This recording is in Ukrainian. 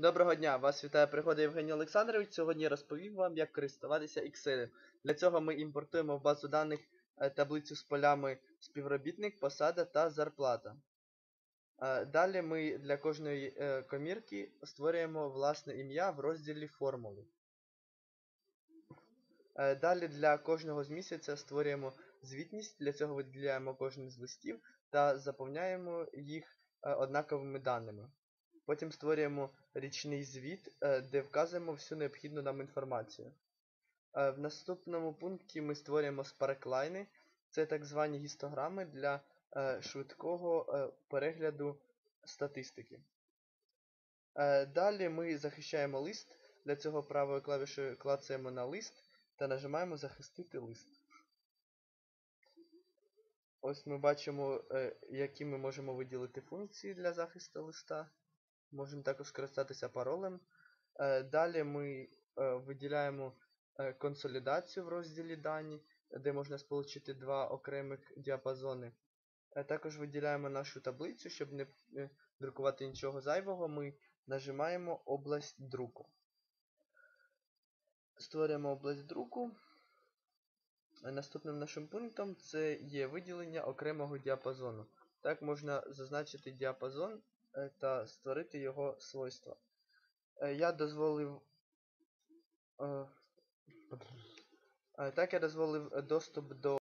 Доброго дня! Вас вітає пригода Євгеній Олександрович. Сьогодні розповім вам, як користуватися Excel. Для цього ми імпортуємо в базу даних е, таблицю з полями співробітник, посада та зарплата. Е, Далі ми для кожної е, комірки створюємо власне ім'я в розділі формули. Далі для кожного з місяця створюємо звітність, для цього виділяємо кожен з листів та заповняємо їх однаковими даними. Потім створюємо річний звіт, е, де вказуємо всю необхідну нам інформацію. Е, В наступному пункті ми створюємо спарклайни. Це так звані гістограми для е, швидкого перегляду статистики. Далі ми захищаємо лист. Для цього правою клавішою клацаємо на лист та нажимаємо Захистити лист. Ось ми бачимо, які ми можемо виділити функції для захисту листа. Можемо також скористатися паролем. Е, Далі ми е, виділяємо е, консолідацію в розділі дані, де можна сполучити два окремих діапазони. Також виділяємо нашу таблицю, щоб не друкувати нічого зайвого, ми нажимаємо область друку. Створюємо область друку. Наступним нашим пунктом це є виділення окремого діапазону. Так можна зазначити діапазон та створити його свойства. Е, Я дозволив. е, е, Так я дозволив е, доступ до